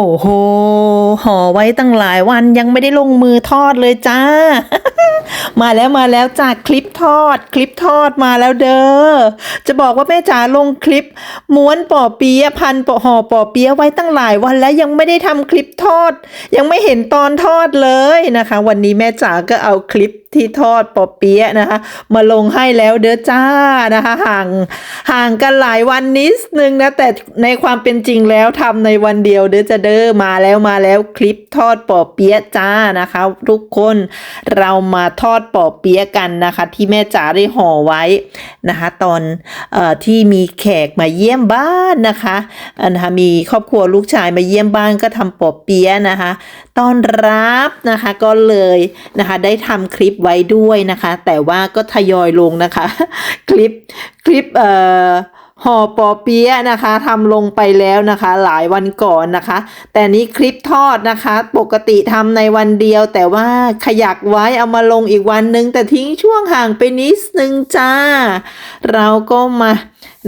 โอ้โห ห่อไว้ตั้งหลายวันยังไม่ได้ลงมือทอดเลยจ้า มาแล้วมาแล้วจากคลิปทอด คลิปทอดมาแล้วเด้อ จะบอกว่าแม่จ๋าลงคลิป ม้วนปอเปี๊ยะพันปอห่อปอเปี๊ยะไว้ตั้งหลายวันแล้วยังไม่ได้ทำคลิป ทอด ยังไม่เห็นตอนทอดเลยนะคะ วันนี้แม่จ๋าก็เอาคลิปที่ทอดปอเปี๊ยะนะคะ มาลงให้แล้วเด้อจ้านะคะห่างห่างกันหลายวันนิดนึงนะแต่ในความเป็นจริงแล้วทำในวันเดียวเด้อจะเด้อมาแล้วมาแล้วคลิปทอดปอเปี๊ยะจ้านะคะ ทุกคนเรามาทอดปอเปี๊ยะกันนะคะ ที่แม่จ๋าได้ห่อไว้นะคะ ตอนเอ่อที่มีแขกมาเยี่ยมบ้านนะคะอ่านะคะมีครอบครัวลูกชายมาเยี่ยมบ้านก็ทำปอเปี๊ยนะคะต้อนรับนะคะก็เลยนะคะได้ทำคลิปไว้ด้วยนะคะ แต่ว่าก็ทยอยลงนะคะ คลิปคลิปเอ่อ ห่อปอเปี๊ยะนะคะทำลงไปแล้วนะคะ หลายวันก่อนนะคะ แต่นี้คลิปทอดนะคะ ปกติทำในวันเดียว แต่ว่าขยักไว้เอามาลงอีกวันนึง แต่ทิ้งช่วงห่างไปนิดนึงจ้า เราก็มา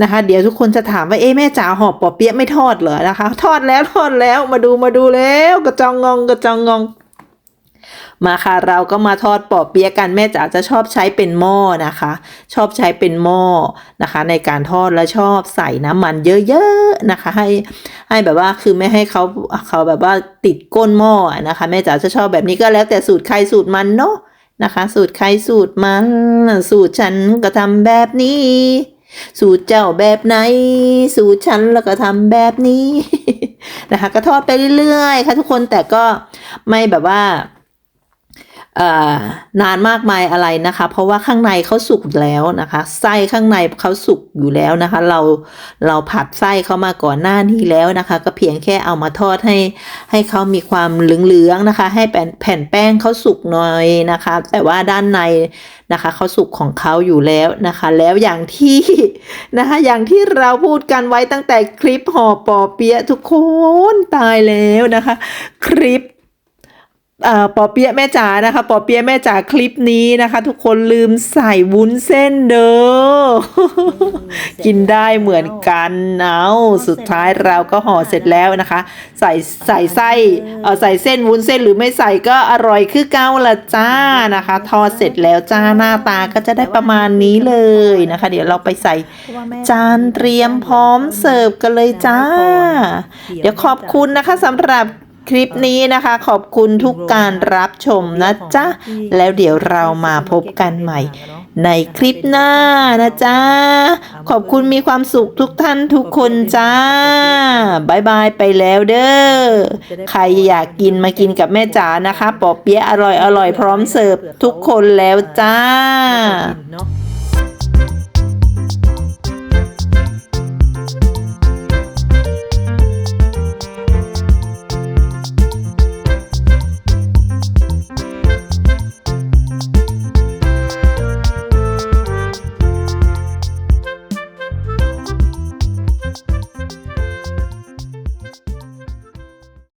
นะคะ เดี๋ยวทุกคนจะถามว่าเอ๊ะแม่จ๋าห่อปอเปี๊ยะไม่ทอดเหรอนะคะ ทอดแล้วทอดแล้วมาดูมาดูแล้วกระจองงองกระจองงอง มาค่ะเราก็มาทอดปอเปี๊ยะกันแม่จ๋าจะชอบใช้เป็นหม้อนะคะ ชอบใช้เป็นหม้อนะคะ ในการทอดแล้วชอบใส่น้ำมันเยอะๆนะคะ ให้ให้แบบว่าคือไม่ให้เขาเขาแบบว่าติดก้นหม้อนะคะ แม่จ๋าจะชอบแบบนี้ก็แล้วแต่สูตรใครสูตรมันเนาะนะคะ สูตรใครสูตรมัน สูตรฉันก็ทำแบบนี้ สูตรเจ้าแบบไหน สูตรฉันแล้วก็ทำแบบนี้นะคะ ก็ทอดไปเรื่อยๆ ค่ะทุกคนแต่ก็ไม่แบบว่า นานมากมายอะไรนะคะ เพราะว่าข้างในเขาสุกแล้วนะคะไส้ข้างในเขาสุกอยู่แล้วนะคะ เราเราผัดไส้เขามาก่อนหน้านี้แล้วนะคะ ก็เพียงแค่เอามาทอดให้ให้เขามีความเหลืองๆนะคะ ให้แผ่นแผ่นแป้งเขาสุกหน่อยนะคะ แต่ว่าด้านในนะคะเขาสุกของเขาอยู่แล้วนะคะ แล้วอย่างที่นะคะ อย่างที่เราพูดกันไว้ตั้งแต่คลิปห่อปอเปี๊ยะทุกคนตายแล้วนะคะ คลิป ปอเปี๊ยะแม่จ๋านะคะปอเปี๊ยะแม่จ๋าคลิปนี้นะคะ ทุกคนลืมใส่วุ้นเส้นเด้อกินได้เหมือนกันเอาสุดท้ายเราก็ห่อเสร็จแล้วนะคะ ใส่ใส่ไส้เออใส่เส้นวุ้นเส้นหรือไม่ใส่ก็อร่อยคือเก้าละจ้านะคะ ทอดเสร็จแล้วจ้าหน้าตาก็จะได้ประมาณนี้เลยนะคะ เดี๋ยวเราไปใส่จานเตรียมพร้อมเสิร์ฟกันเลยจ้า เดี๋ยวขอบคุณนะคะสำหรับ คลิปนี้นะคะ ขอบคุณทุกการรับชมนะจ๊ะ แล้วเดี๋ยวเรามาพบกันใหม่ ในคลิปหน้านะจ๊ะ ขอบคุณมีความสุขทุกท่านทุกคนจ้าบายบายไปแล้วเด้อ ใครอยากกินมากินกับแม่จ๋านะคะ ปอเปี๊ยะอร่อยอร่อยพร้อมเสิร์ฟทุกคนแล้วจ้า